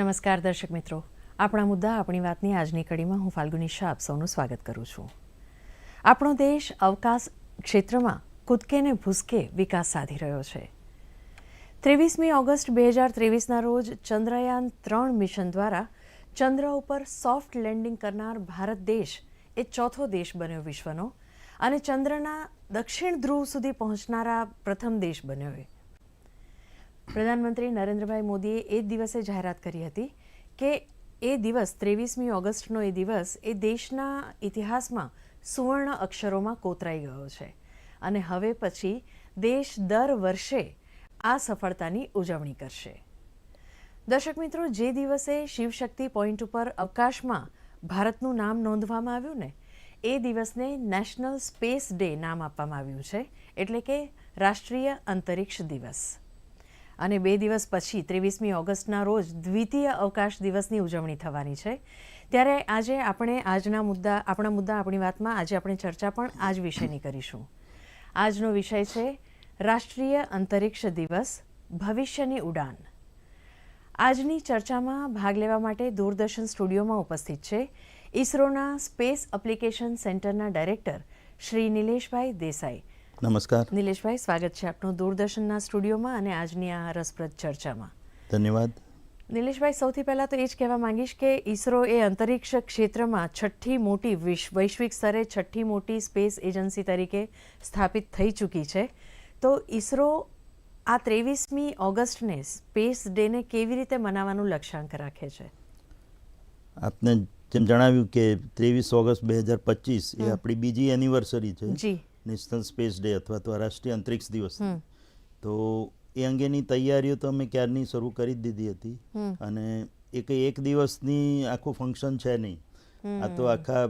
નમસ્કાર દર્શક મિત્રો. આપણા મુદ્દા, આપણી વાતની આજની કડીમાં હું ફાલ્ગુની શાહ આપ સૌનું સ્વાગત કરું છું. આપણો દેશ અવકાશ ક્ષેત્રમાં કૂદકે ને ભૂસકે વિકાસ સાધી રહ્યો છે. ત્રેવીસમી ઓગસ્ટ બે હજાર ત્રેવીસના રોજ ચંદ્રયાન ત્રણ મિશન દ્વારા ચંદ્ર ઉપર સોફ્ટ લેન્ડિંગ કરનાર ભારત દેશ એ ચોથો દેશ બન્યો વિશ્વનો અને ચંદ્રના દક્ષિણ ધ્રુવ સુધી પહોંચનારા પ્રથમ દેશ બન્યો એ. પ્રધાનમંત્રી નરેન્દ્રભાઈ મોદીએ એ દિવસે જાહેરાત કરી હતી કે એ દિવસ, ત્રેવીસમી ઓગસ્ટનો એ દિવસ, એ દેશના ઇતિહાસમાં સુવર્ણ અક્ષરોમાં કોતરાઈ ગયો છે. અને હવે પછી દેશ દર વર્ષે આ સફળતાની ઉજવણી કરશે. દર્શક મિત્રો, જે દિવસે શિવશક્તિ પોઈન્ટ ઉપર અવકાશમાં ભારતનું નામ નોંધવામાં આવ્યું ને, એ દિવસને નેશનલ સ્પેસ ડે નામ આપવામાં આવ્યું છે, એટલે કે રાષ્ટ્રીય અંતરિક્ષ દિવસ. અને બે દિવસ પછી, ત્રેવીસમી ઓગસ્ટના રોજ દ્વિતીય અવકાશ દિવસની ઉજવણી થવાની છે. ત્યારે આજે આપણે આજના મુદ્દા, આપણા મુદ્દા, આપણી વાતમાં આજે આપણે ચર્ચા પણ આજ વિષયની કરીશું. આજનો વિષય છે, રાષ્ટ્રીય અંતરિક્ષ દિવસ, ભવિષ્યની ઉડાન. આજની ચર્ચામાં ભાગ લેવા માટે દૂરદર્શન સ્ટુડિયોમાં ઉપસ્થિત છે, ઇસરોના સ્પેસ એપ્લિકેશન સેન્ટરના ડાયરેક્ટર શ્રી નિલેશભાઈ દેસાઈ. નમસ્કાર. નિલેશભાઈ સ્વાગત છે આપનું દૂરદર્શનના સ્ટુડિયોમાં અને આજની આ રસપ્રદ ચર્ચામાં. ધન્યવાદ. નિલેશભાઈ સૌથી પહેલાં તો એ જ કહેવા માંગીશ કે ઇસરો એ અંતરિક્ષ ક્ષેત્રમાં છઠ્ઠી મોટી વૈશ્વિક સ્તરે છઠ્ઠી મોટી સ્પેસ એજન્સી તરીકે સ્થાપિત થઈ ચૂકી છે. તો ઇસરો આ ત્રેવીસમી ઓગસ્ટને સ્પેસ ડેને કેવી રીતે મનાવવાનું લક્ષ્યાંક રાખે છે? આપને જેમ જણાવ્યું કે ત્રેવીસ ઓગસ્ટ બે હજાર પચીસ એ આપણી બીજી એનિવર્સરી છે. જી. નેશનલ સ્પેસ ડે અથવા તો રાષ્ટ્રીય અંતરિક્ષ દિવસ. તો એ અંગેની તૈયારીઓ તો અમે ક્યારની શરૂ કરી જ દીધી હતી. અને એ કંઈ એક દિવસની આખું ફંક્શન છે નહીં. આ તો આખા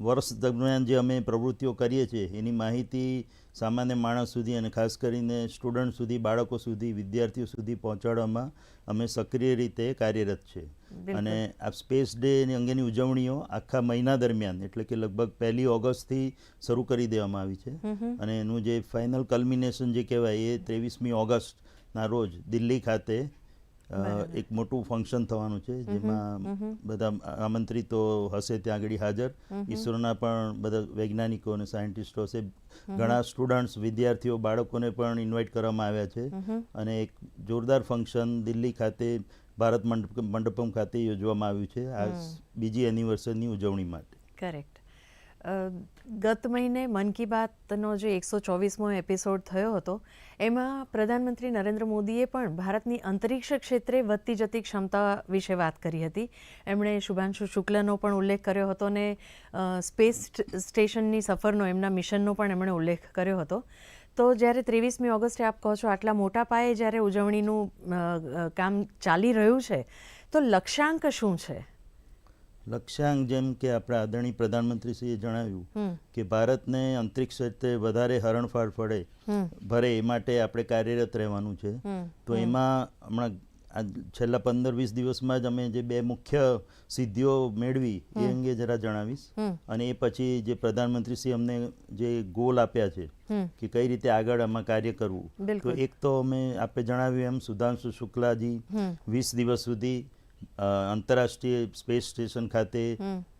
વર્ષ દરમિયાન જે અમે પ્રવૃત્તિઓ કરીએ છીએ એની માહિતી સામાન્ય માણસ સુધી અને ખાસ કરીને સ્ટુડન્ટ સુધી બાળકો સુધી વિદ્યાર્થીઓ સુધી પહોંચાડવામાં અમે સક્રિય રીતે કાર્યરત છે. અને આ સ્પેસ ડે અંગેની ઉજવણીઓ આખા મહિના દરમિયાન એટલે કે લગભગ પહેલી ઓગસ્ટથી શરૂ કરી દેવામાં આવી છે. અને એનું જે ફાઇનલ કલ્મિનેશન જે કહેવાય એ ત્રેવીસમી ઓગસ્ટના રોજ દિલ્હી ખાતે. એક મોટું ફંક્શન થવાનું છે જેમાં બધા આમંત્રિતો હશે ત્યાં આગળ હાજર. ઈસરોના પણ બધા વૈજ્ઞાનિકો અને સાયન્ટિસ્ટો હશે. ઘણા સ્ટુડન્ટ્સ વિદ્યાર્થીઓ બાળકોને પણ ઇન્વાઇટ કરવામાં આવ્યા છે. અને એક જોરદાર ફંક્શન દિલ્હી ખાતે ભારત મંડપમ ખાતે યોજવામાં આવ્યું છે. આ બીજી એનિવર્સરીની ઉજવણી માટે. કરેક્ટ ગત મહિને મન કી બાતનો જે એકસો ચોવીસમો એપિસોડ થયો હતો, એમાં પ્રધાનમંત્રી નરેન્દ્ર મોદીએ પણ ભારતની અંતરિક્ષ ક્ષેત્રે વધતી જતી ક્ષમતા વિશે વાત કરી હતી. એમણે શુભાંશુ શુક્લનો પણ ઉલ્લેખ કર્યો હતો ને સ્પેસ સ્ટેશનની સફરનો, એમના મિશનનો પણ એમણે ઉલ્લેખ કર્યો હતો. તો જ્યારે ત્રેવીસમી ઓગસ્ટે આપ કહો છો આટલા મોટા પાયે જ્યારે ઉજવણીનું કામ ચાલી રહ્યું છે, તો લક્ષ્યાંક શું છે? લક્ષ્યાંક જેમ કે આપણા આદરણીય પ્રધાનમંત્રીશ્રીએ જણાવ્યું કે ભારતને અંતરિક્ષ ક્ષેત્રે વધારે હરણફાળ પડે ભરે એ માટે આપણે કાર્યરત રહેવાનું છે. તો એમાં હમણાં છેલ્લા પંદર વીસ દિવસમાં જ અમે જે બે મુખ્ય સિદ્ધિઓ મેળવી એ અંગે જરા જણાવીશ. અને એ પછી જે પ્રધાનમંત્રીશ્રી અમને જે ગોલ આપ્યા છે કે કઈ રીતે આગળ આમાં કાર્ય કરવું. તો એક તો અમે આપે જણાવ્યું એમ સુધાંશુ શુક્લાજી વીસ દિવસ સુધી આંતરરાષ્ટ્રીય સ્પેસ સ્ટેશન ખાતે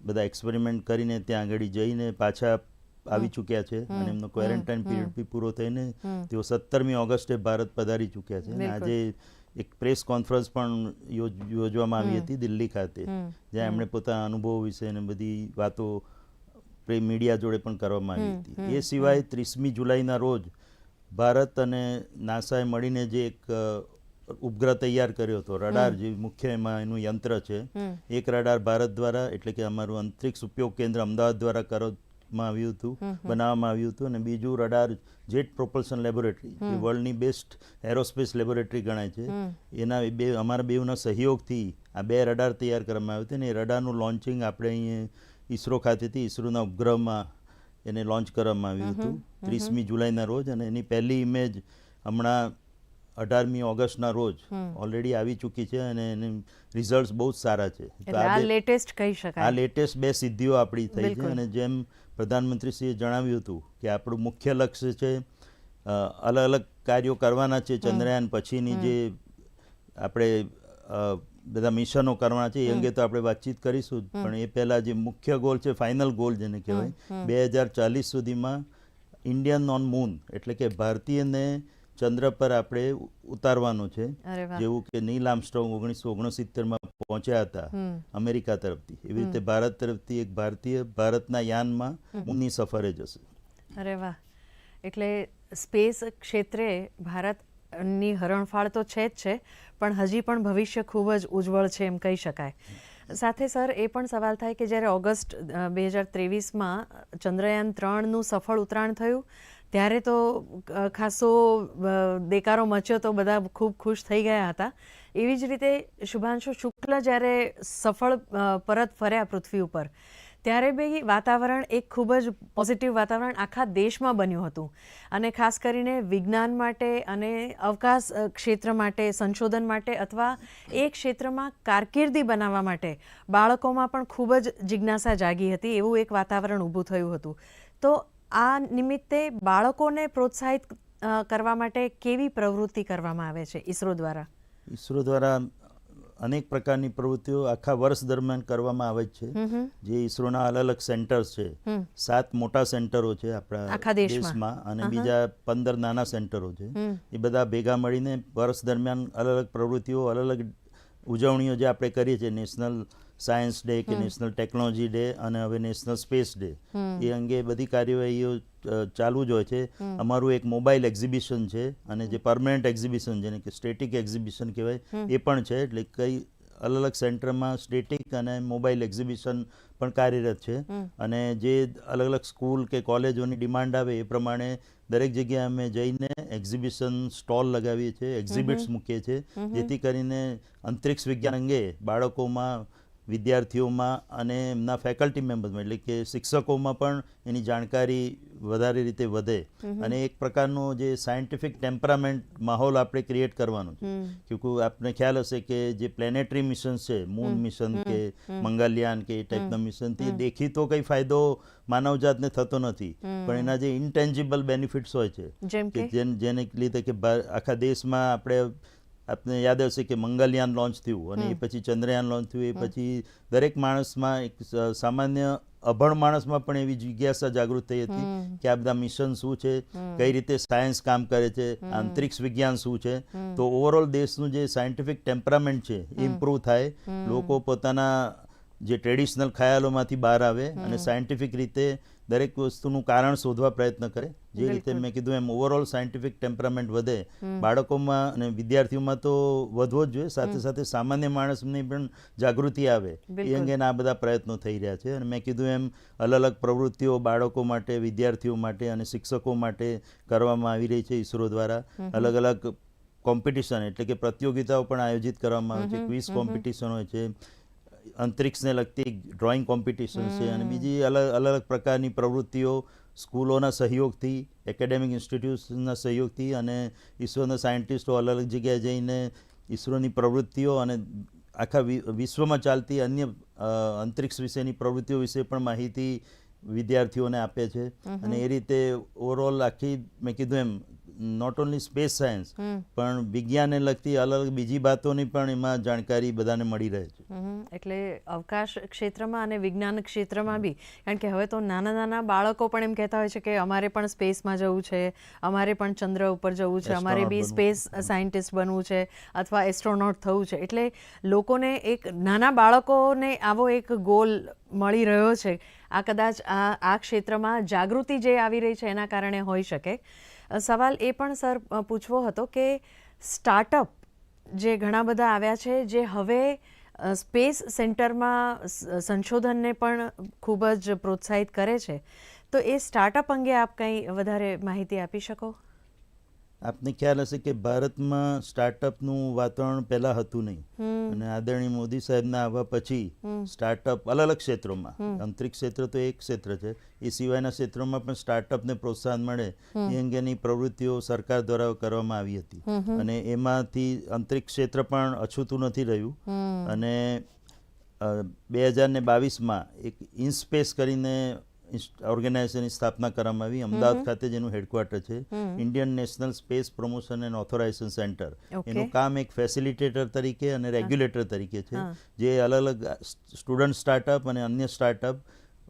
બધા એક્સપેરિમેન્ટ કરીને ત્યાં આગળ જઈને પાછા આવી ચૂક્યા છે અને એમનો ક્વોરન્ટાઇન પીરિયડ બી પૂરો થઈને તેઓ સત્તરમી ઓગસ્ટે ભારત પધારી ચૂક્યા છે. અને આજે એક પ્રેસ કોન્ફરન્સ પણ યોજવામાં આવી હતી દિલ્હી ખાતે જ્યાં એમણે પોતાના અનુભવો વિશે અને બધી વાતો પ્રે- મીડિયા જોડે પણ કરવામાં આવી હતી. એ સિવાય ત્રીસમી જુલાઈના રોજ ભારત અને નાસાએ મળીને જે એક ઉપગ્રહ તૈયાર કર્યો હતો. રડાર જે મુખ્ય એમાં એનું યંત્ર છે. એક રડાર ભારત દ્વારા એટલે કે અમારું અંતરિક્ષ ઉપયોગ કેન્દ્ર અમદાવાદ દ્વારા કરવામાં આવ્યું હતું બનાવવામાં આવ્યું હતું અને બીજું રડાર જેટ પ્રોપલ્શન લેબોરેટરી જે વર્લ્ડની બેસ્ટ એરોસ્પેસ લેબોરેટરી ગણાય છે. એના બે અમારા બેઉના સહયોગથી આ બે રડાર તૈયાર કરવામાં આવ્યું હતું અને એ રડારનું લોન્ચિંગ આપણે અહીંયા ઈસરો ખાતેથી ઈસરોના ઉપગ્રહમાં એને લોન્ચ કરવામાં આવ્યું હતું ત્રીસમી જુલાઈના રોજ. અને એની પહેલી ઇમેજ હમણાં અઢારમી ઓગસ્ટના રોજ ઓલરેડી આવી ચૂકી છે અને એની રિઝલ્ટ બહુ જ સારા છે. આ આ લેટેસ્ટ કહી આ લેટેસ્ટ બે સિદ્ધિઓ આપણી થઈ છે અને જેમ પ્રધાનમંત્રીશ્રીએ જણાવ્યું હતું કે આપણું મુખ્ય લક્ષ્ય છે અલગ અલગ કાર્યો કરવાના છે ચંદ્રયાન પછીની જે આપણે બધા મિશનો કરવાના છે એ અંગે તો આપણે વાતચીત કરીશું જ. પણ એ પહેલાં જે મુખ્ય ગોલ છે ફાઇનલ ગોલ જેને કહેવાય બે હજાર ચાલીસ સુધીમાં ઇન્ડિયન ઓન મૂન એટલે કે ભારતીયને ચંદ્ર પર આપણે ઉતારવાનું છે. જેવું કે નીલ આર્મસ્ટ્રોંગ ઓગણીસો ઓગણસિત્તેરમાં પહોંચ્યા હતા અમેરિકા તરફથી. એવી રીતે ભારત તરફથી એક ભારતીય ભારતના યાનમાં સફરે જશે. અરે વાહ. એટલે સ્પેસ ક્ષેત્રે ભારતની હરણફાળ તો છે જ છે પણ હજી પણ ભવિષ્ય ખૂબ જ ઉજ્જવળ છે એમ કહી શકાય. સાથે સર એ પણ સવાલ થાય કે જ્યારે ઓગસ્ટ બે હજાર ત્રેવીસમાં ચંદ્રયાન ત્રણનું સફળ ઉતરાણ થયું ત્યારે તો ખાસો દેકારો મચ્યો તો બધા ખૂબ ખુશ થઈ ગયા હતા. એવી જ રીતે શુભાંશુ શુક્લ જ્યારે સફળ પરત ફર્યા પૃથ્વી ઉપર, ત્યારે બી વાતાવરણ એક ખૂબ જ પોઝિટિવ વાતાવરણ આખા દેશમાં બન્યું હતું. અને ખાસ કરીને વિજ્ઞાન માટે અને અવકાશ ક્ષેત્ર માટે, સંશોધન માટે અથવા એ ક્ષેત્રમાં કારકિર્દી બનાવવા માટે બાળકોમાં પણ ખૂબ જ જિજ્ઞાસા જાગી હતી. એવું એક વાતાવરણ ઊભું થયું હતું. તો આ નિમિત્તે બાળકોને પ્રોત્સાહિત કરવા માટે કેવી પ્રવૃત્તિ કરવામાં આવે છે ઈસરો દ્વારા? ઈસરો દ્વારા અનેક પ્રકારની પ્રવૃત્તિઓ આખા વર્ષ દરમિયાન કરવામાં આવે છે. જે ઈસરોના અલગ અલગ સેન્ટર્સ છે. સાત મોટા સેન્ટરો છે આપણા. દેશમાં. અને બીજા પંદર નાના સેન્ટરો છે. એ બધા ભેગા મળીને વર્ષ દરમિયાન અલગ અલગ પ્રવૃત્તિઓ અલગ અલગ ઉજવણીઓ જે આપણે કરીએ છીએ નેશનલ સાયન્સ ડે કે નેશનલ ટેકનોલોજી ડે અને હવે નેશનલ સ્પેસ ડે એ અંગે બધી કાર્યવાહીઓ ચાલુ જ હોય છે. અમારું એક મોબાઈલ એક્ઝિબિશન છે અને જે પરમનન્ટ એક્ઝિબિશન જેને કે સ્ટેટિક એક્ઝિબિશન કહેવાય એ પણ છે. એટલે કઈ અલગ અલગ સેન્ટરમાં સ્ટેટિક અને મોબાઈલ એક્ઝિબિશન પણ કાર્યરત છે. અને જે અલગ અલગ સ્કૂલ કે કોલેજોની ડિમાન્ડ આવે એ પ્રમાણે દરેક જગ્યાએ અમે જઈને એક્ઝિબિશન સ્ટોલ લગાવીએ છીએ એક્ઝિબિટ્સ મૂકીએ છીએ. જેથી કરીને અંતરિક્ષ વિજ્ઞાન અંગે બાળકોમાં વિદ્યાર્થીઓમાં અને એમના ફેકલ્ટી મેમ્બર્સમાં એટલે કે શિક્ષકોમાં પણ એની જાણકારી વધારે રીતે વધે. અને એક પ્રકારનો જે સાયન્ટિફિક ટેમ્પરામેન્ટ માહોલ આપણે ક્રિએટ કરવાનો છે. ક્યોંકि આપને ખ્યાલ હશે કે જે પ્લેનેટરી મિશન છે મૂન મિશન કે મંગલયાન કે એ ટાઈપના મિશનથી દેખીતો કંઈ ફાયદો માનવજાતને થતો નથી. પણ એના જે ઇન્ટેન્જિબલ બેનિફિટ્સ હોય છે કે કે? જેને લીધે કે આખા દેશમાં આપણે આપને યાદ હશે કે મંગલયાન લોન્ચ થયું અને એ પછી ચંદ્રયાન લોન્ચ થયું એ પછી દરેક માણસમાં એક સામાન્ય અભણ માણસમાં પણ એવી જિજ્ઞાસા જાગૃત થઈ હતી કે આ બધા મિશન શું છે કઈ રીતે સાયન્સ કામ કરે છે અંતરિક્ષ વિજ્ઞાન શું છે. તો ઓવરઓલ દેશનું જે સાયન્ટિફિક ટેમ્પરામેન્ટ છે એ ઇમ્પ્રૂવ થાય. લોકો પોતાના જે ટ્રેડિશનલ ખ્યાલોમાંથી બહાર આવે અને સાયન્ટિફિક રીતે દરેક વસ્તુનું કારણ શોધવા પ્રયત્ન કરે. જે રીતે મેં કીધું એમ ઓવરઓલ સાયન્ટિફિક ટેમ્પરામેન્ટ વધે બાળકોમાં અને વિદ્યાર્થીઓમાં તો વધવો જ જોઈએ. સાથે સાથે સામાન્ય માણસની પણ જાગૃતિ આવે. એ અંગેના આ બધા પ્રયત્નો થઈ રહ્યા છે. અને મેં કીધું એમ અલગ અલગ પ્રવૃત્તિઓ બાળકો માટે વિદ્યાર્થીઓ માટે અને શિક્ષકો માટે કરવામાં આવી રહી છે ઈસરો દ્વારા. અલગ અલગ કોમ્પિટિશન એટલે કે પ્રતિયોગિતાઓ પણ આયોજિત કરવામાં આવે છે. ક્વિઝ કોમ્પિટિશન હોય છે. અંતરિક્ષને લગતી ડ્રોઈંગ કોમ્પિટિશન છે અને બીજી અલગ અલગ અલગ પ્રકારની પ્રવૃત્તિઓ સ્કૂલોના સહયોગથી એકેડેમિક ઇન્સ્ટિટ્યૂટ્સના સહયોગથી અને ઈસરોના સાયન્ટિસ્ટો અલગ અલગ જગ્યાએ જઈને ઈસરોની પ્રવૃત્તિઓ અને આખા વિશ્વમાં ચાલતી અન્ય અંતરિક્ષ વિશેની પ્રવૃત્તિઓ વિશે પણ માહિતી વિદ્યાર્થીઓને આપે છે. અને એ રીતે ઓવરઓલ આખી મેં કીધું એમ નોટ ઓનલી સ્પેસ સાયન્સ પણ વિજ્ઞાનને લગતી અલગ અલગ બીજી બાતોની પણ એમાં જાણકારી બધાને મળી રહે છે. એટલે અવકાશ ક્ષેત્રમાં અને વિજ્ઞાન ક્ષેત્રમાં બી કારણ કે હવે તો નાના નાના બાળકો પણ એમ કહેતા હોય છે કે અમારે પણ સ્પેસમાં જવું છે અમારે પણ ચંદ્ર ઉપર જવું છે અમારે બી સ્પેસ સાયન્ટિસ્ટ બનવું છે અથવા એસ્ટ્રોનોટ થવું છે. એટલે લોકોને એક નાના બાળકોને આવો એક ગોલ મળી રહ્યો છે. આ કદાચ આ આ ક્ષેત્રમાં જાગૃતિ જે આવી રહી છે એના કારણે હોઈ શકે. સવાલ એ પણ, સર પૂછવો હતો કે સ્ટાર્ટઅપ જે ઘણા બધા આવ્યા છે, જે હવે સ્પેસ સેન્ટરમાં સંશોધનને પણ ખૂબ જ પ્રોત્સાહિત કરે છે. તો એ સ્ટાર્ટઅપ અંગે આપ કંઈ વધારે માહિતી આપી શકો? આપને ખ્યાલ હશે કે ભારતમાં સ્ટાર્ટઅપનું વાતાવરણ પહેલાં હતું નહીં. અને આદરણીય મોદી સાહેબના આવવા પછી સ્ટાર્ટઅપ અલગ અલગ ક્ષેત્રોમાં અંતરિક્ષ ક્ષેત્ર તો એક ક્ષેત્ર છે. એ સિવાયના ક્ષેત્રોમાં પણ સ્ટાર્ટઅપને પ્રોત્સાહન મળે એ અંગેની પ્રવૃત્તિઓ સરકાર દ્વારા કરવામાં આવી હતી. અને એમાંથી અંતરિક્ષ ક્ષેત્ર પણ અછૂતું નથી રહ્યું. અને બે હજાર ને બાવીસમાં એક ઇન્સ્પેસ કરીને ઓર્ગેનાઇઝેશનની સ્થાપના કરવામાં આવી. અમદાવાદ ખાતે જેનું હેડક્વાર્ટર છે. Indian national space promotion and authorization centre. એનું કામ એક ફેસિલિટેટર તરીકે અને રેગ્યુલેટર તરીકે છે જે અલગ અલગ સ્ટુડન્ટ સ્ટાર્ટઅપ અને અન્ય સ્ટાર્ટઅપ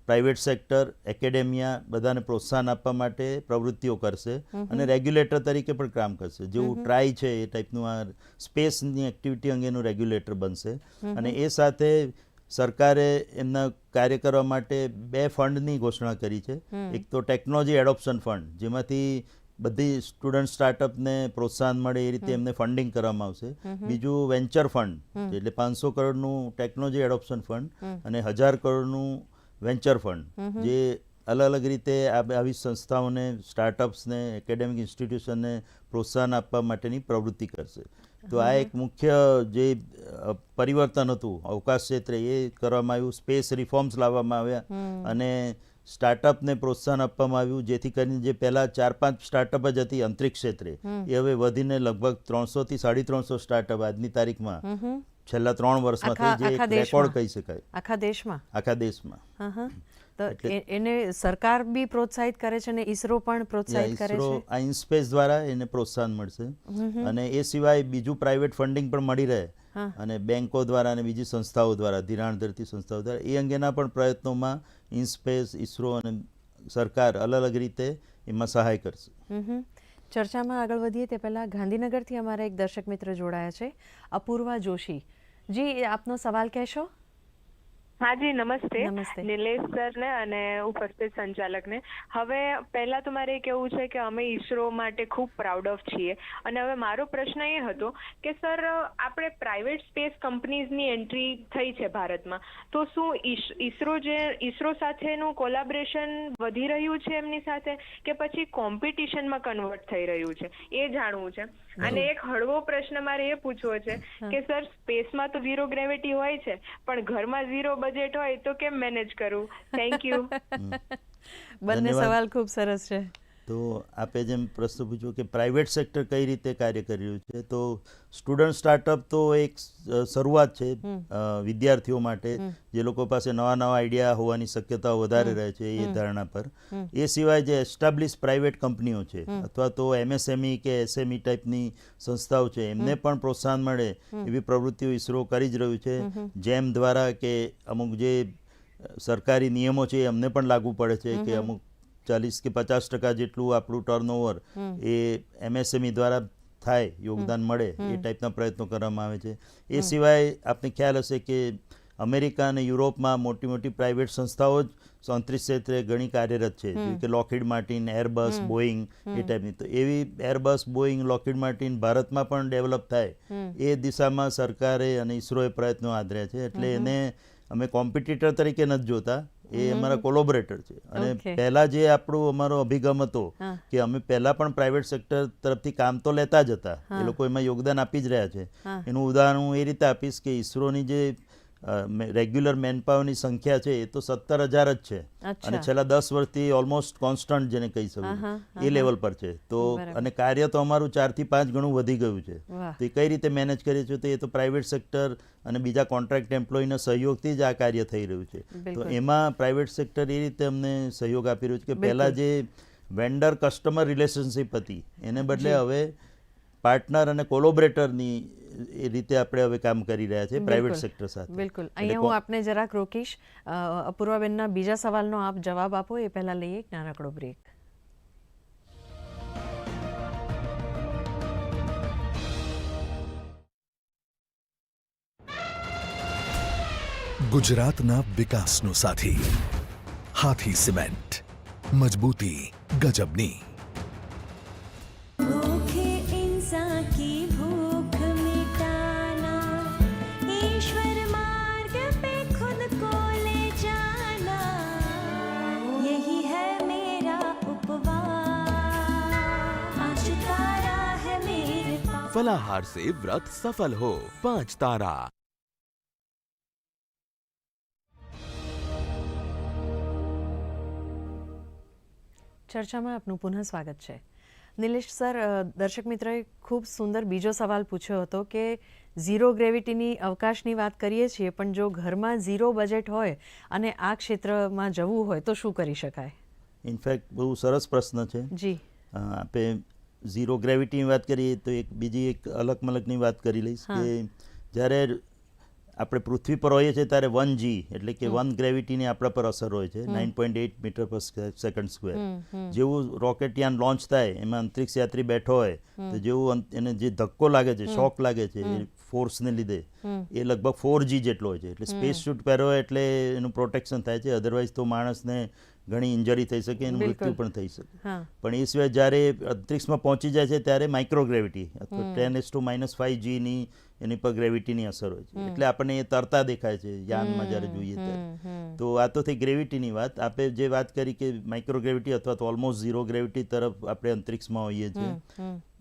પ્રાઇવેટ સેક્ટર એકેડેમિયા બધાને પ્રોત્સાહન આપવા માટે પ્રવૃત્તિઓ કરશે અને રેગ્યુલેટર તરીકે પણ કામ કરશે. જેવું ટ્રાય છે એ ટાઈપનું આ સ્પેસની એક્ટિવિટી અંગેનું રેગ્યુલેટર બનશે. અને એ સાથે સરકારે એમના કાર્ય કરવા માટે બે ફંડની ઘોષણા કરી છે. એક તો ટેકનોલોજી એડોપ્શન ફંડ જેમાંથી બધી સ્ટુડન્ટ સ્ટાર્ટઅપને પ્રોત્સાહન મળે એ રીતે એમને ફંડિંગ કરવામાં આવશે. બીજું વેન્ચર ફંડ એટલે પાંચસો કરોડનું ટેકનોલોજી એડોપ્શન ફંડ અને હજાર કરોડનું વેન્ચર ફંડ જે અલગ અલગ રીતે આવી સંસ્થાઓને સ્ટાર્ટઅપ્સને એકેડેમિક ઇન્સ્ટિટ્યુશનને પ્રોત્સાહન આપવા માટેની પ્રવૃત્તિ કરશે. તો આ એક મુખ્ય જે પરિવર્તન હતું અવકાશ ક્ષેત્રે એ કરવામાં આવ્યું સ્પેસ રિફોર્મ્સ લાવવામાં આવ્યા અને સ્ટાર્ટઅપને પ્રોત્સાહન આપવામાં આવ્યું જેથી કરીને જે પહેલાં ચાર પાંચ સ્ટાર્ટઅપ જ હતી અંતરિક્ષ ક્ષેત્રે એ હવે વધીને લગભગ ત્રણસો થી સાડી ત્રણસો સ્ટાર્ટઅપ આજની તારીખમાં છેલ્લા ત્રણ વર્ષમાં જે રેકોર્ડ કહી શકાય. આખા દેશમાં? આખા દેશમાં. તો એને સરકાર બી પ્રોત્સાહિત કરે છે અને ઈસરો પણ પ્રોત્સાહિત કરે છે? આ ઇન્સ્પેસ દ્વારા એને પ્રોત્સાહન મળશે. અને એ સિવાય બીજું પ્રાઇવેટ ફંડિંગ પણ મળી રહે. અને બેન્કો દ્વારા અને બીજી સંસ્થાઓ દ્વારા ધિરાણ ધરતી સંસ્થાઓ દ્વારા એ અંગેના પણ પ્રયત્નોમાં ઇન્સ્પેસ ઇસરો અને સરકાર અલગ અલગ રીતે એમાં સહાય કરશે. ચર્ચામાં આગળ વધીએ તે પહેલાં ગાંધીનગરથી અમારા એક દર્શક મિત્ર જોડાયા છે અપૂર્વા જોશી. જી આપનો સવાલ કહેશો? હા જી નમસ્તે. નિલેશ નિલેશ સરને અને ઉપસ્થિત સંચાલકને. હવે પહેલા તો મારે કેવું છે કે અમે ઈસરો માટે ખૂબ પ્રાઉડ ઓફ છીએ. અને હવે મારો પ્રશ્ન એ હતો કે સર આપણે પ્રાઇવેટ સ્પેસ કંપનીઝની એન્ટ્રી થઈ છે ભારતમાં. તો શું ઈસરો જે ઈસરો સાથેનું કોલાબરેશન વધી રહ્યું છે એમની સાથે? કે પછી કોમ્પિટિશનમાં કન્વર્ટ થઈ રહ્યું છે? એ જાણવું છે. અને એક હળવો પ્રશ્ન મારે એ પૂછવો છે કે સર સ્પેસમાં તો ઝીરો ગ્રેવિટી હોય છે પણ ઘરમાં ઝીરો બજેટ હોય તો કેમ મેનેજ કરવું થેન્ક યુ બંને સવાલ ખૂબ સરસ છે. તો આપે જેમ પ્રશ્ન પૂછ્યો કે પ્રાઇવેટ સેક્ટર કઈ રીતે કાર્ય કરી રહ્યું છે તો સ્ટુડન્ટ સ્ટાર્ટઅપ તો એક શરૂઆત છે વિદ્યાર્થીઓ માટે. જે લોકો પાસે નવા નવા આઈડિયા હોવાની શક્યતાઓ વધારે રહે છે એ ધારણા પર. એ સિવાય જે એસ્ટાબ્લિશ પ્રાઇવેટ કંપનીઓ છે અથવા તો એમએસએમઈ કે એસએમઈ ટાઈપની સંસ્થાઓ છે એમને પણ પ્રોત્સાહન મળે એવી પ્રવૃત્તિઓ ઇસરો કરી જ રહ્યું છે. જેમ દ્વારા કે અમુક જે સરકારી નિયમો છે એ અમને પણ લાગુ પડે છે કે અમુક ચાલીસ કે પચાસ ટકા જેટલું આપણું ટર્નઓવર એ એમએસએમઈ દ્વારા થાય યોગદાન મળે એ ટાઈપના પ્રયત્નો કરવામાં આવે છે. એ સિવાય આપને ખ્યાલ હશે કે અમેરિકા અને યુરોપમાં મોટી મોટી પ્રાઇવેટ સંસ્થાઓ જ અંતરિક્ષ ક્ષેત્રે ઘણી કાર્યરત છે. કે લોકહીડ માર્ટિન એરબસ બોઈંગ એ ટાઈપની તો એવી એરબસ બોઈંગ લોકહીડ માર્ટિન ભારતમાં પણ ડેવલપ થાય. એ દિશામાં સરકારે અને ઇસરોએ પ્રયત્નો આદર્યા છે. એટલે એને અમે કોમ્પિટિટર તરીકે નથી જોતા. એ અમારા કોલોબરેટર છે. અને. પહેલા જે આપણો અમારો અભિગમ હતો કે અમે પહેલા પણ પ્રાઇવેટ સેક્ટર તરફથી કામ તો લેતા જ હતા. એ લોકો એમાં યોગદાન આપી જ રહ્યા છે. એનું ઉદાહરણ હું એ રીતે આપીશ કે ઇસરોની જે રેગ્યુલર મેનપાવરની સંખ્યા છે એ તો સત્તર હજાર જ છે. અને છેલ્લા દસ વર્ષથી ઓલમોસ્ટ કોન્સ્ટન્ટ જેને કહી શકું એ લેવલ પર છે. તો અને કાર્ય તો અમારું ચારથી પાંચ ગણું વધી ગયું છે. તો એ કઈ રીતે મેનેજ કરીએ છીએ તો એ તો પ્રાઇવેટ સેક્ટર અને બીજા કોન્ટ્રાક્ટ એમ્પ્લોયના સહયોગથી જ આ કાર્ય થઈ રહ્યું છે. તો એમાં પ્રાઇવેટ સેક્ટર એ રીતે અમને સહયોગ આપી રહ્યું છે કે પહેલાં જે વેન્ડર કસ્ટમર રિલેશનશિપ હતી એને બદલે હવે પાર્ટનર અને કોલોબરેટરની એ રીતે આપણે હવે કામ કરી રહ્યા છે પ્રાઇવેટ સેક્ટર સાથે. બિલકુલ. અહીંયા હું આપને જરાક રોકીશ. અપૂર્વાબેનના બીજા સવાલનો આપ જવાબ આપો એ પહેલાં લઈએ એક નાનકડો બ્રેક ગુજરાતના વિકાસનો સાથી. હાથી સિમેન્ટ. મજબૂતી ગજબની. फलाहार से व्रत सफल हो पांच तारा ચર્ચામાં આપનું પુનઃ સ્વાગત છે નિલેશ સર અ, દર્શક મિત્રએ ખૂબ સુંદર બીજો સવાલ પૂછ્યો હતો કે ઝીરો ગ્રેવિટીની અવકાશની વાત કરીએ છીએ પણ જો ઘરમાં ઝીરો બજેટ હોય અને આ ક્ષેત્રમાં જવું હોય તો શું કરી શકાય ઇનફેક્ટ બહુ સરસ પ્રશ્ન છે જી અ, આપણે ઝીરો ગ્રેવિટીની વાત કરીએ તો એક બીજી એક અલગ મલકની વાત કરી લઈશ કે જ્યારે આપણે પૃથ્વી પર હોઈએ છીએ ત્યારે વન જી એટલે કે વન ગ્રેવિટીની આપણા પર અસર હોય છે. Nine point eight metre per second square. જેવું રોકેટ યાન લોન્ચ થાય એમાં અંતરિક્ષ યાત્રી બેઠો હોય તો જેવું એને જે ધક્કો લાગે છે શોક લાગે છે ફોર્સને લીધે એ લગભગ ફોર જી જેટલો હોય છે. એટલે સ્પેસ શૂટ પહેરો એટલે એનું પ્રોટેક્શન થાય છે. અધરવાઇઝ તો માણસને ઘણી ઇન્જરી થઈ શકે એનું મૃત્યુ પણ થઈ શકે. પણ એ સિવાય જ્યારે અંતરિક્ષમાં પહોંચી જાય છે ત્યારે માઇક્રોગ્રેવિટી અથવા ten is to minus five જીની એની પર ગ્રેવિટીની અસર હોય છે. એટલે આપણને એ તરતા દેખાય છે યાનમાં જ્યારે જોઈએ ત્યારે. તો આ તો થઈ ગ્રેવિટીની વાત. આપણે જે વાત કરી કે માઇક્રોગ્રેવિટી અથવા તો ઓલમોસ્ટ ઝીરો ગ્રેવિટી તરફ આપણે અંતરિક્ષમાં હોઈએ છીએ.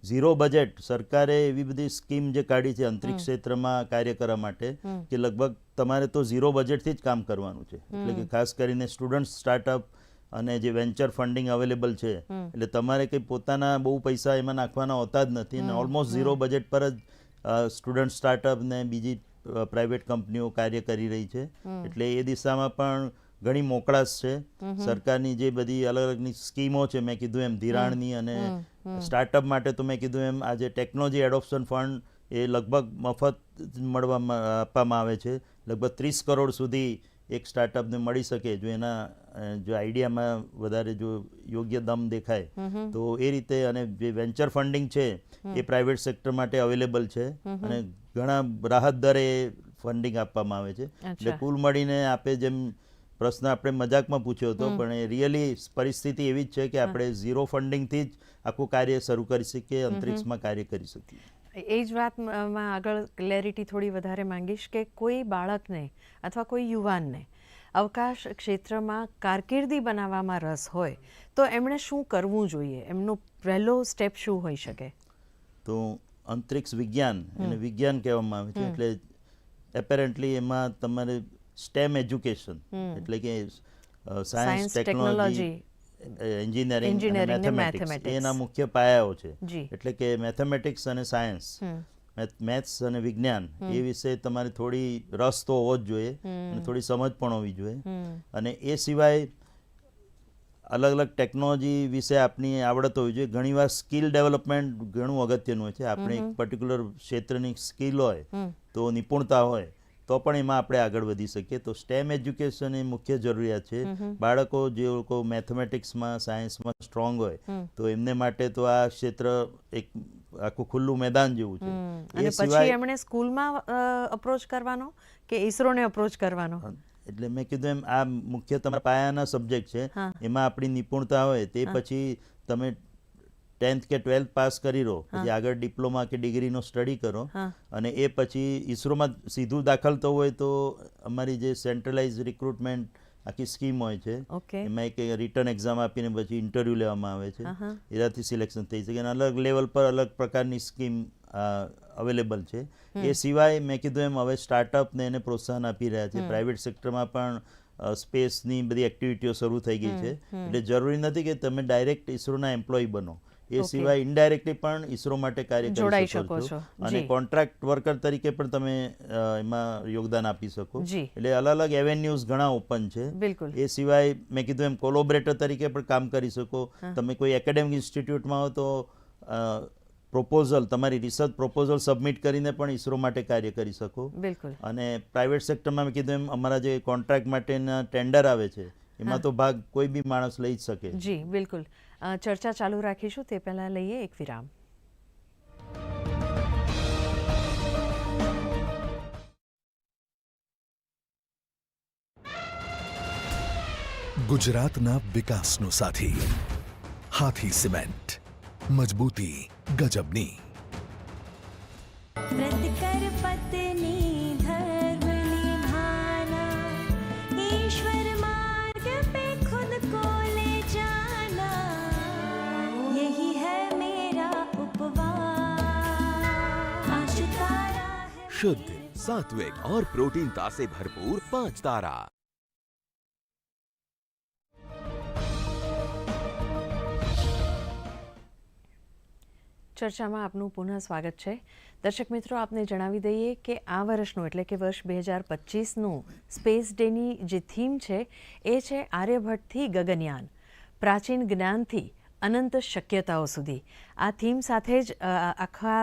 Zero budget. સરકારે એવી બધી સ્કીમ જે કાઢી છે અંતરિક્ષ ક્ષેત્રમાં કાર્ય કરવા માટે કે લગભગ તમારે તો ઝીરો બજેટથી જ કામ કરવાનું છે. એટલે કે ખાસ કરીને સ્ટુડન્ટ સ્ટાર્ટઅપ અને જે વેન્ચર ફંડિંગ અવેલેબલ છે એટલે તમારે કંઈ પોતાના બહુ પૈસા એમાં નાખવાના હોતા જ નથી અને ઓલમોસ્ટ ઝીરો બજેટ પર જ સ્ટુડન્ટ સ્ટાર્ટઅપ ને બીજી પ્રાઇવેટ કંપનીઓ કાર્ય કરી રહી છે. એટલે એ દિશામાં પણ ઘણી મોકળાશ છે. સરકારની જે બધી અલગ અલગની સ્કીમો છે મેં કીધું એમ ધિરાણની અને સ્ટાર્ટઅપ માટે તો મેં કીધું એમ આજે ટેકનોલોજી એડોપ્શન ફંડ એ લગભગ મફત મળવામાં આપવામાં આવે છે. લગભગ ત્રીસ કરોડ સુધી એક સ્ટાર્ટઅપને મળી શકે જો એના જો આઈડિયામાં વધારે જો યોગ્ય દમ દેખાય. તો એ રીતે અને જે વેન્ચર ફંડિંગ છે એ પ્રાઇવેટ સેક્ટર માટે અવેલેબલ છે અને ઘણા રાહત દરે ફંડિંગ આપવામાં આવે છે. એટલે કુલ મળીને આપે જેમ પ્રશ્ન આપણે મજાકમાં પૂછ્યો હતો પણ એ રિયલી પરિસ્થિતિ એવી જ છે કે આપણે ઝીરો ફંડિંગથી જ આખું કાર્ય શરૂ કરી શકીએ અંતરિક્ષમાં કાર્ય કરી શકીએ. એ જ વાતમાં આગળ ક્લેરિટી થોડી વધારે માંગીશ કે કોઈ બાળકને અથવા કોઈ યુવાનને અવકાશ ક્ષેત્રમાં કારકિર્દી બનાવવામાં રસ હોય તો એમણે શું કરવું જોઈએ? એમનો પહેલો સ્ટેપ શું હોઈ શકે? તો અંતરિક્ષ વિજ્ઞાન એને વિજ્ઞાન કહેવામાં આવે છે એટલે એપેરેન્ટલી એમાં તમારે સ્ટેમ એજ્યુકેશન એટલે કે સાયન્સ ટેકનોલોજી એન્જિનિયરિંગ મેથેમેટિક્સ એના મુખ્ય પાયાઓ છે. એટલે કે મેથેમેટિક્સ અને સાયન્સ મેથ્સ અને વિજ્ઞાન એ વિશે તમારે થોડી રસ તો હોવો જ જોઈએ અને થોડી સમજ પણ હોવી જોઈએ. અને એ સિવાય અલગ અલગ ટેકનોલોજી વિશે આપની આવડત હોવી જોઈએ. ઘણીવાર સ્કિલ ડેવલપમેન્ટ ઘણું અગત્યનું હોય છે. આપણે એક પર્ટિક્યુલર ક્ષેત્રની સ્કિલ હોય તો નિપુણતા હોય. તો પણ એમાં આપણે આગળ વધી શકીએ. તો સ્ટેમ એજ્યુકેશન એ મુખ્ય જરૂરિયાત છે. બાળકો જે લોકો મેથમેટિક્સમાં સાયન્સમાં સ્ટ્રોંગ હોય તો એમને માટે તો આ ક્ષેત્ર એક આખું ખુલ્લું મેદાન જેવું છે. એ સિવાય એમણે સ્કૂલમાં અપ્રોચ કરવાનો કે ઈસરોને અપ્રોચ કરવાનો? એટલે મેં કીધું એમ આ મુખ્ય તમારા પાયાના સબ્જેક્ટ છે. એમાં આપણી નિપુણતા હોય તે પછી તમે ટેન્થ કે ટ્વેલ્થ પાસ કરી રહો પછી આગળ ડિપ્લોમા કે ડિગ્રીનો સ્ટડી કરો અને એ પછી ઈસરોમાં સીધું દાખલ થવું હોય તો અમારી જે સેન્ટ્રલાઇઝ રિક્રુટમેન્ટ આખી સ્કીમ હોય છે એમાં એક રિટર્ન એક્ઝામ આપીને પછી ઇન્ટરવ્યૂ લેવામાં આવે છે. એનાથી સિલેક્શન થઈ શકે અને અલગ લેવલ પર અલગ પ્રકારની સ્કીમ અવેલેબલ છે. એ સિવાય મેં કીધું એમ હવે સ્ટાર્ટઅપને એને પ્રોત્સાહન આપી રહ્યા છે. પ્રાઇવેટ સેક્ટરમાં પણ સ્પેસની બધી એક્ટિવિટીઓ શરૂ થઈ ગઈ છે. એટલે જરૂરી નથી કે તમે ડાયરેક્ટ ઇસરોના એમ્પ્લોય બનો. એ સિવાય ઇનડાયરેક્ટલી પણ ઇસરો માટે કાર્ય કરી શકો છો. અને કોન્ટ્રાક્ટ વર્કર તરીકે પણ તમે એમાં યોગદાન આપી શકો. એટલે અલગ અલગ એવેન્યુઝ ઘણા ઓપન છે. એ સિવાય મેં કીધું એમ કોલોબરેટર તરીકે પણ કામ કરી શકો. તમે કોઈ એકેડેમિક ઇન્સ્ટિટ્યૂટમાં હો તો પ્રોપોઝલ તમારી રિસર્ચ પ્રોપોઝલ સબમિટ કરીને પણ ઇસરો માટે કાર્ય કરી શકો. બિલકુલ. અને પ્રાઇવેટ સેક્ટરમાં મેં કીધું એમ અમારા જે કોન્ટ્રાક્ટ માટેના ટેન્ડર આવે છે એમાં તો ભાગ કોઈ બી માણસ લઈ જ શકે. જી બિલકુલ. ચર્ચા ચાલુ રાખીશું. તે પહેલાં લઈએ એક વિરામ. ગુજરાતના વિકાસનો સાથી. હાથી સિમેન્ટ. મજબૂતી ગજબની. કર शुद्ध सात्विक और प्रोटीनता से भरपूर पांच तारा ચર્ચામાં આપનું પુનઃ સ્વાગત છે દર્શક મિત્રો આપને જણાવી દઈએ કે આ વર્ષનું એટલે કે વર્ષ બે હજાર પચીસનું સ્પેસ ડેની જે થીમ છે એ છે આર્યભટ્ટથી ગગનયાન પ્રાચીન જ્ઞાનથી અનંત શક્યતાઓ સુધી. આ થીમ સાથે જ આખા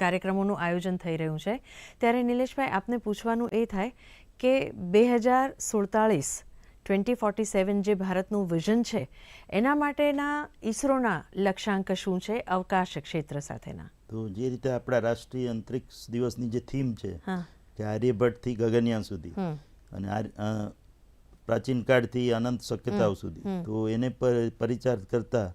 કાર્યક્રમોનું આયોજન થઈ રહ્યું છે. ત્યારે નિલેશભાઈ આપને પૂછવાનું એ થાય કે બે હજાર સુડતાળીસ ટ્વેન્ટી ફોર્ટી સેવન જે ભારતનું વિઝન છે એના માટેના ઇસરોના લક્ષ્યાંક શું છે અવકાશ ક્ષેત્ર સાથેના? તો જે રીતે આપણા રાષ્ટ્રીય અંતરિક્ષ દિવસની જે થીમ છે કે આર્યભટ્ટથી ગગનયાન સુધી. અને પ્રાચીન કાળથી અનંત શક્યતાઓ સુધી. તો એને પર- પરિચાર કરતા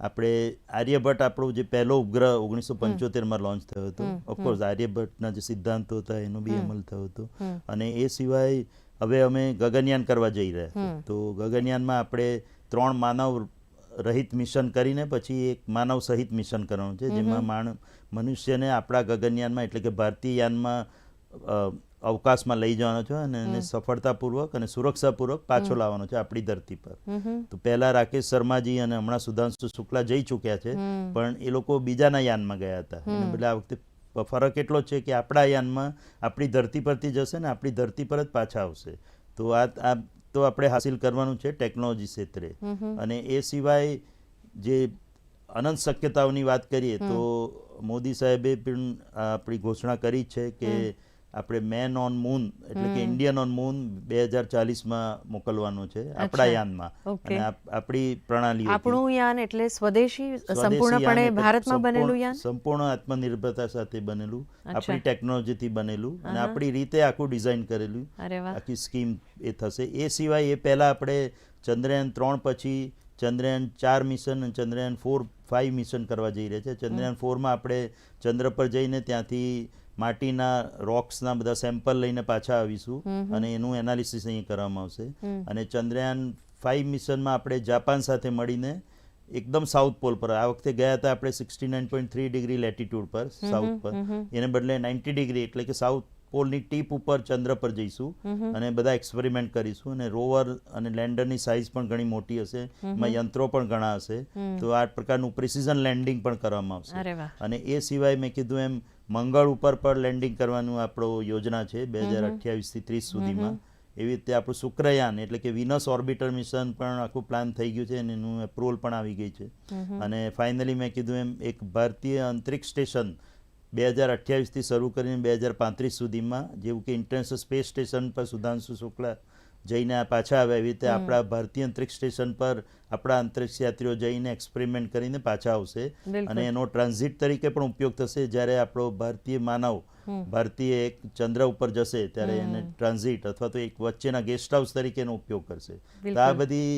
આપણે આર્યભટ્ટ આપણો જે પહેલો ઉપગ્રહ ઓગણીસો પંચોતેરમાં લોન્ચ થયો હતો. ઓફકોર્સ આર્યભટ્ટના જે સિદ્ધાંતો હતા એનો બી અમલ થયો હતો. અને એ સિવાય હવે અમે ગગનયાન કરવા જઈ રહ્યા તો ગગનયાનમાં આપણે ત્રણ માનવ રહિત મિશન કરીને પછી એક માનવ સહિત મિશન કરવાનું છે જેમાં માણ મનુષ્યને આપણા ગગનયાનમાં એટલે કે ભારતીય યાનમાં અવકાશમાં લઈ જવાનો છે અને એને સફળતાપૂર્વક અને સુરક્ષાપૂર્વક પાછો લાવવાનો છે આપણી ધરતી પર. તો પહેલા રાકેશ શર્માજી અને હમણાં સુધાંશુ શુક્લા જઈ ચૂક્યા છે પણ એ લોકો બીજાના યાનમાં ગયા હતા. એટલે આ વખતે ફરક એટલો છે કે આપણા યાનમાં આપણી ધરતી પરથી જશે ને આપણી ધરતી પર જ પાછા આવશે. તો આ આ તો આપણે હાસિલ કરવાનું છે ટેકનોલોજી ક્ષેત્રે. અને એ સિવાય જે અનંત શક્યતાઓની વાત કરીએ તો મોદી સાહેબે પણ આપણી ઘોષણા કરી છે કે આપણે મેન ઓન મૂન એટલે કે ઇન્ડિયન ઓન મૂન બે હજાર ચાલીસમાં મોકલવાનું છે આપણા યાનમાં. અને આપણી પ્રણાલી આપણું યાન એટલે સ્વદેશી સંપૂર્ણપણે ભારતમાં બનેલું યાન? સંપૂર્ણ આત્મનિર્ભરતા સાથે બનેલું આપણી ટેકનોલોજીથી બનેલું અને આપણી રીતે આખું ડિઝાઇન કરેલું. આખી સ્કીમ એ થશે. એ સિવાય એ પહેલાં આપણે ચંદ્રયાન ત્રણ પછી ચંદ્રયાન ચાર મિશન અને ચંદ્રયાન ફોર ફાઇવ મિશન કરવા જઈ રહ્યા છે. ચંદ્રયાન ફોરમાં આપણે ચંદ્ર પર જઈને ત્યાંથી માટીના રોક્સના બધા સેમ્પલ લઈને પાછા આવીશું. અને એનું એનાલિસિસ અહીં કરવામાં આવશે. અને ચંદ્રયાન ફાઇવ મિશનમાં આપણે જાપાન સાથે મળીને એકદમ સાઉથ પોલ પર આ વખતે ગયા હતા આપણે sixty nine point three degree latitude પર સાઉથ પર. એને બદલે નાઇન્ટી ડિગ્રી એટલે કે સાઉથ પોલની ટીપ ઉપર ચંદ્ર પર જઈશું. અને બધા એક્સપેરિમેન્ટ કરીશું. અને રોવર અને લેન્ડરની સાઇઝ પણ ઘણી મોટી હશે. એમાં યંત્રો પણ ઘણા હશે. તો આ પ્રકારનું પ્રિસિઝન લેન્ડિંગ પણ કરવામાં આવશે. અને એ સિવાય મેં કીધું એમ મંગળ ઉપર પર લેન્ડિંગ કરવાનું આપણો યોજના છે બે હજાર અઠ્યાવીસથી ત્રીસ સુધીમાં. એવી રીતે આપણું શુક્રયાન એટલે કે વિનસ ઓર્બિટર મિશન પણ આખું પ્લાન થઈ ગયું છે અને એનું એપ્રુવલ પણ આવી ગઈ છે. અને ફાઇનલી મેં કીધું એમ એક ભારતીય અંતરિક્ષ સ્ટેશન બે હજાર અઠ્યાવીસથી શરૂ કરીને બે હજાર પાંત્રીસ સુધીમાં જેવું કે ઇન્ટરનેશનલ સ્પેસ સ્ટેશન પર સુધાંશુ શુક્લા જઈને પાછા આવે એવી રીતે આપણા ભારતીય અંતરિક્ષ સ્ટેશન પર આપણા અંતરિક્ષ યાત્રીઓ જઈને એક્સપેરિમેન્ટ કરીને પાછા આવશે. અને એનો ટ્રાન્ઝિટ તરીકે પણ ઉપયોગ થશે. જ્યારે આપણો ભારતીય માનવ ભારતીય એક ચંદ્ર ઉપર જશે ત્યારે એને ટ્રાન્ઝિટ અથવા તો એક વચ્ચેના ગેસ્ટ હાઉસ તરીકે એનો ઉપયોગ કરશે. તો આ બધી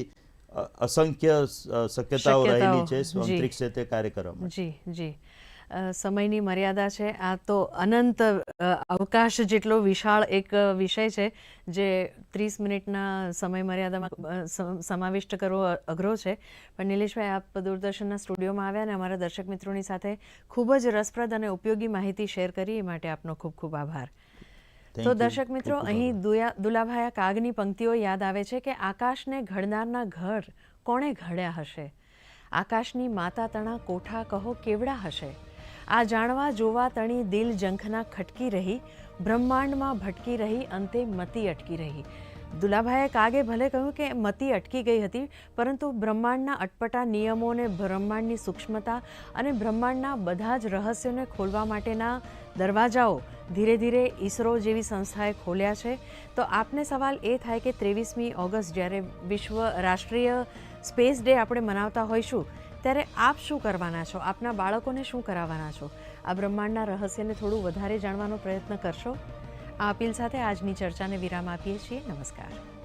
અસંખ્ય શક્યતાઓ રહેલી છે. અંતરિક્ષ ક્ષેત્રે કાર્ય જી જી. સમયની મર્યાદા છે. આ તો અનંત અવકાશ જેટલો વિશાળ એક વિષય છે જે ત્રીસ મિનિટના સમય મર્યાદામાં સમાવિષ્ટ કરવો અઘરો છે. પણ નિલેશભાઈ આપ દૂરદર્શનના સ્ટુડિયોમાં આવ્યા અને અમારા દર્શક મિત્રોની સાથે ખૂબ જ રસપ્રદ અને ઉપયોગી માહિતી શેર કરી એ માટે આપનો ખૂબ ખૂબ આભાર. તો દર્શક મિત્રો અહીં દુયા દુલાભાયા કાગની પંક્તિઓ યાદ આવે છે કે આકાશને ઘડનારના ઘર કોણે ઘડ્યા હશે? આકાશની માતા તણા કોઠા કહો કેવડા હશે? આ જાણવા, જોવા તણી દિલ જંખના ખટકી રહી, બ્રહ્માંડમાં ભટકી રહી, અંતે મતી અટકી રહી. દુલાભાઈએ કાગે ભલે કહ્યું કે મતી અટકી ગઈ હતી, પરંતુ બ્રહ્માંડના અટપટા નિયમો અને બ્રહ્માંડની સૂક્ષ્મતા અને બ્રહ્માંડના બધા જ રહસ્યોને ખોલવા માટેના દરવાજાઓ ધીરે ધીરે ઈસરો જેવી સંસ્થાએ ખોલ્યા છે. તો આપને સવાલ એ થાય કે ત્રેવીસમી ઓગસ્ટ જ્યારે વિશ્વ રાષ્ટ્રીય સ્પેસ ડે આપણે મનાવતા હોઈશું ત્યારે આપ શું કરવાના છો? આપના બાળકોને શું કરાવવાના છો? આ બ્રહ્માંડના રહસ્યને થોડું વધારે જાણવાનો પ્રયત્ન કરશો? આ અપીલ સાથે આજની ચર્ચાને વિરામ આપીએ છીએ. નમસ્કાર.